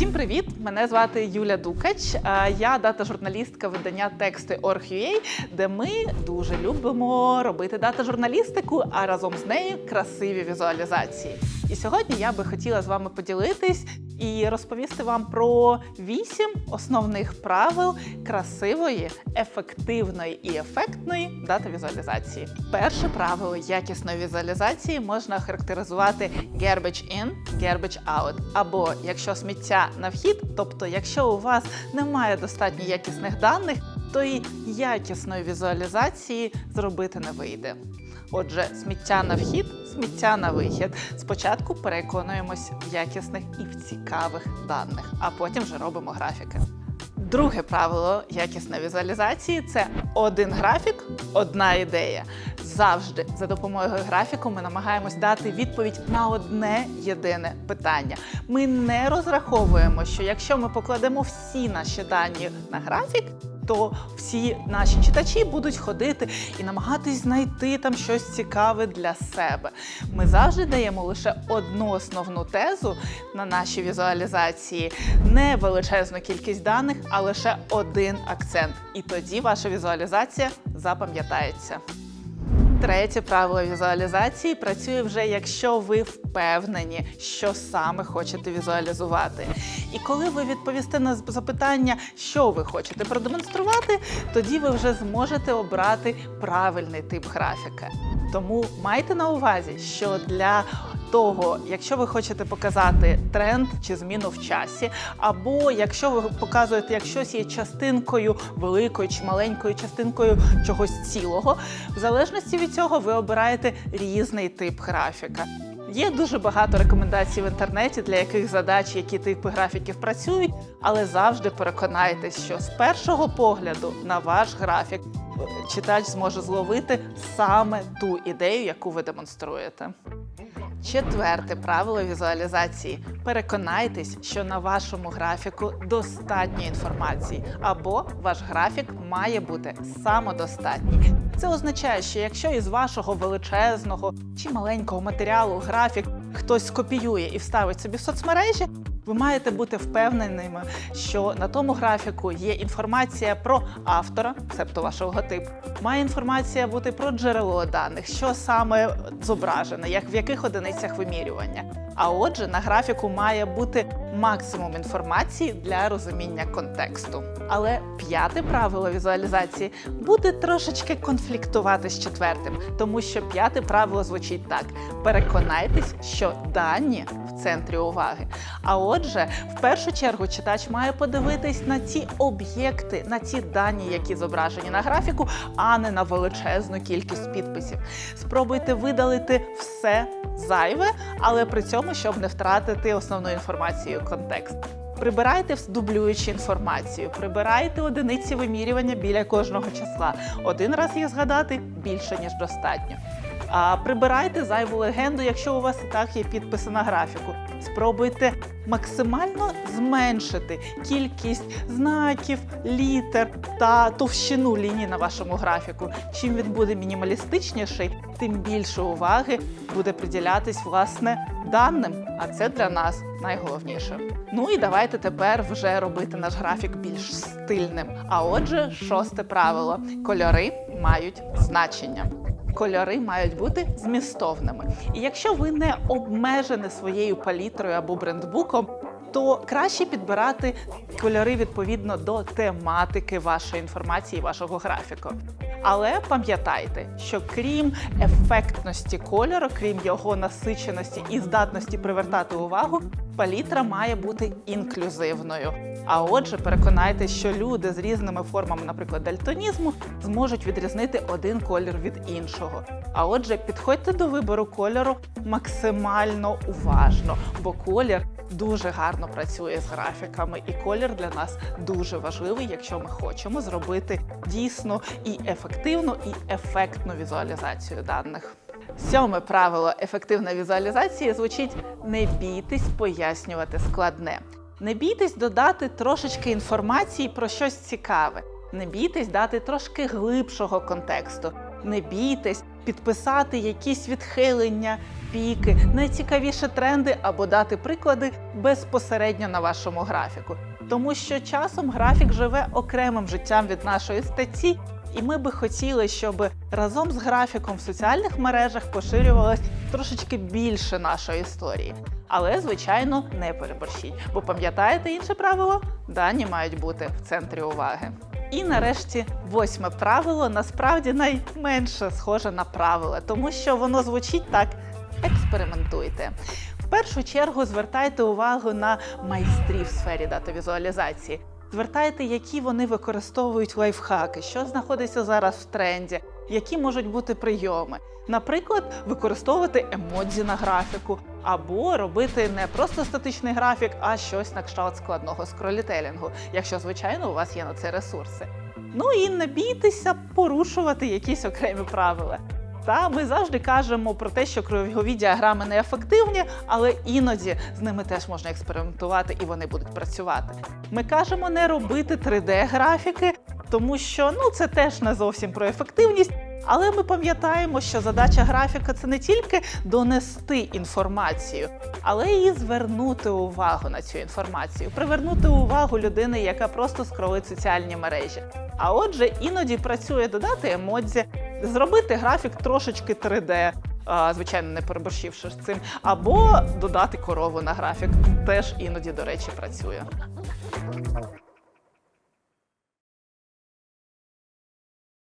Всім привіт! Мене звати Юля Дукач. Я дата-журналістка видання тексти Org.ua, де ми дуже любимо робити дата-журналістику, а разом з нею красиві візуалізації. І сьогодні я би хотіла з вами поділитись і розповісти вам про вісім основних правил красивої, ефективної і ефектної дата-візуалізації. Перше правило якісної візуалізації можна охарактеризувати garbage in, garbage out. Або якщо сміття на вхід, тобто якщо у вас немає достатньо якісних даних, то і якісної візуалізації зробити не вийде. Отже, сміття на вхід, сміття на вихід. Спочатку переконуємось в якісних і в цікавих даних, а потім вже робимо графіки. Друге правило якісної візуалізації це один графік, одна ідея. Завжди за допомогою графіку ми намагаємось дати відповідь на одне єдине питання. Ми не розраховуємо, що якщо ми покладемо всі наші дані на графік, то всі наші читачі будуть ходити і намагатись знайти там щось цікаве для себе. Ми завжди даємо лише одну основну тезу на наші візуалізації, не величезну кількість даних, а лише один акцент. І тоді ваша візуалізація запам'ятається. Третє правило візуалізації працює вже, якщо ви впевнені, що саме хочете візуалізувати. І коли ви відповісте на запитання, що ви хочете продемонструвати, тоді ви вже зможете обрати правильний тип графіка. Тому майте на увазі, що для того, якщо ви хочете показати тренд чи зміну в часі, або якщо ви показуєте, як щось є частинкою великою чи маленькою частинкою чогось цілого, в залежності від цього ви обираєте різний тип графіка. Є дуже багато рекомендацій в інтернеті, для яких задач, які типи графіків працюють, але завжди переконайтесь, що з першого погляду на ваш графік е, читач зможе зловити саме ту ідею, яку ви демонструєте. Четверте правило візуалізації: переконайтесь, що на вашому графіку достатньо інформації, або ваш графік має бути самодостатній. Це означає, що якщо із вашого величезного чи маленького матеріалу графік хтось скопіює і вставить собі в соцмережі. Ви маєте бути впевненими, що на тому графіку є інформація про автора, себто вашого логотипу, має інформація бути про джерело даних, що саме зображено, як в яких одиницях вимірювання. А отже, на графіку має бути максимум інформації для розуміння контексту. Але п'яте правило візуалізації буде трошечки конфліктувати з четвертим, тому що п'яте правило звучить так: переконайтесь, що дані в центрі уваги. А отже, в першу чергу читач має подивитись на ці об'єкти, на ці дані, які зображені на графіку, а не на величезну кількість підписів. Спробуйте видалити все зайве, але при цьому, щоб не втратити основну інформацію контекст. Прибирайте дублюючи інформацію, прибирайте одиниці вимірювання біля кожного числа. Один раз їх згадати більше ніж достатньо. А прибирайте зайву легенду, якщо у вас і так є підписи на графіку. Спробуйте максимально зменшити кількість знаків, літер та товщину ліній на вашому графіку. Чим він буде мінімалістичніший, тим більше уваги буде приділятись власне даним. А це для нас найголовніше. Ну і давайте тепер вже робити наш графік більш стильним. А отже, шосте правило: кольори мають значення. Кольори мають бути змістовними. І якщо ви не обмежені своєю палітрою або брендбуком, то краще підбирати кольори відповідно до тематики вашої інформації, вашого графіку. Але пам'ятайте, що крім ефектності кольору, крім його насиченості і здатності привертати увагу, палітра має бути інклюзивною. А отже, переконайтеся, що люди з різними формами, наприклад, дальтонізму, зможуть відрізнити один колір від іншого. А отже, підходьте до вибору кольору максимально уважно, бо колір дуже гарно працює з графіками, і колір для нас дуже важливий, якщо ми хочемо зробити дійсно і ефективну, і ефектну візуалізацію даних. Сьоме правило ефективної візуалізації звучить: не бійтесь пояснювати складне. Не бійтесь додати трошечки інформації про щось цікаве. Не бійтесь дати трошки глибшого контексту. Не бійтесь підписати якісь відхилення піки, найцікавіші тренди або дати приклади безпосередньо на вашому графіку. Тому що часом графік живе окремим життям від нашої статті, і ми би хотіли, щоб разом з графіком в соціальних мережах поширювалось трошечки більше нашої історії. Але, звичайно, не переборщіть. Бо пам'ятаєте інше правило? Дані мають бути в центрі уваги. І нарешті восьме правило насправді найменше схоже на правило, тому що воно звучить так: експериментуйте. В першу чергу звертайте увагу на майстрів в сфері датавізуалізації. Звертайте, які вони використовують лайфхаки, що знаходиться зараз в тренді, які можуть бути прийоми. Наприклад, використовувати емодзі на графіку, або робити не просто статичний графік, а щось на кшталт складного скролітелінгу, якщо, звичайно, у вас є на це ресурси. Ну і не бійтеся порушувати якісь окремі правила. Та ми завжди кажемо про те, що кругові діаграми неефективні, але іноді з ними теж можна експериментувати і вони будуть працювати. Ми кажемо не робити 3D-графіки, тому що ну це теж не зовсім про ефективність. Але ми пам'ятаємо, що задача графіка це не тільки донести інформацію, але і звернути увагу на цю інформацію, привернути увагу людини, яка просто скролить соціальні мережі. А отже, іноді працює додати емодзі, зробити графік трошечки 3D, звичайно, не переборщивши з цим, або додати корову на графік. Теж іноді, до речі, працює.